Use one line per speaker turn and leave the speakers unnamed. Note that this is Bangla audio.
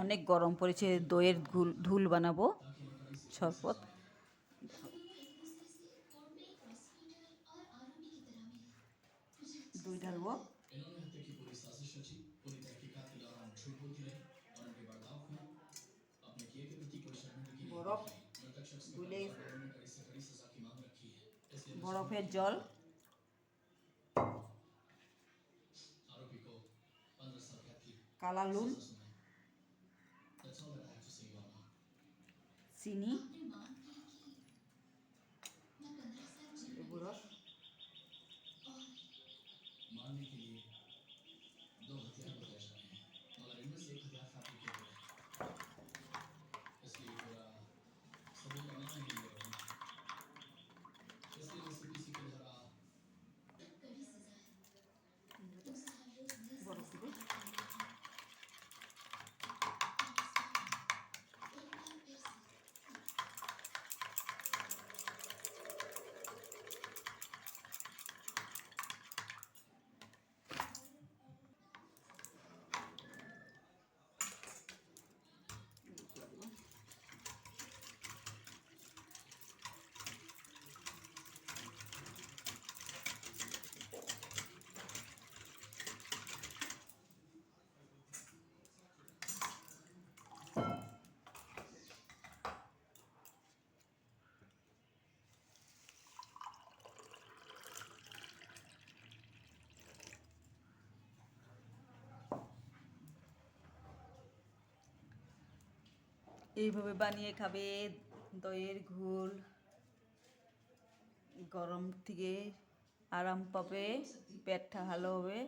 অনেক গরম পড়েছে, দইয়ের ধুল ধুল বানাবো, শরবত। দই ঢালবো। বরফ দুলে বরফের জল। কালা নুন।
That's all I have to say about
that. Sini? এইভাবে বানিয়ে খাবে দইয়ের ঘোল গরম থেকে আরাম পাবে পেটটা ভালো হবে।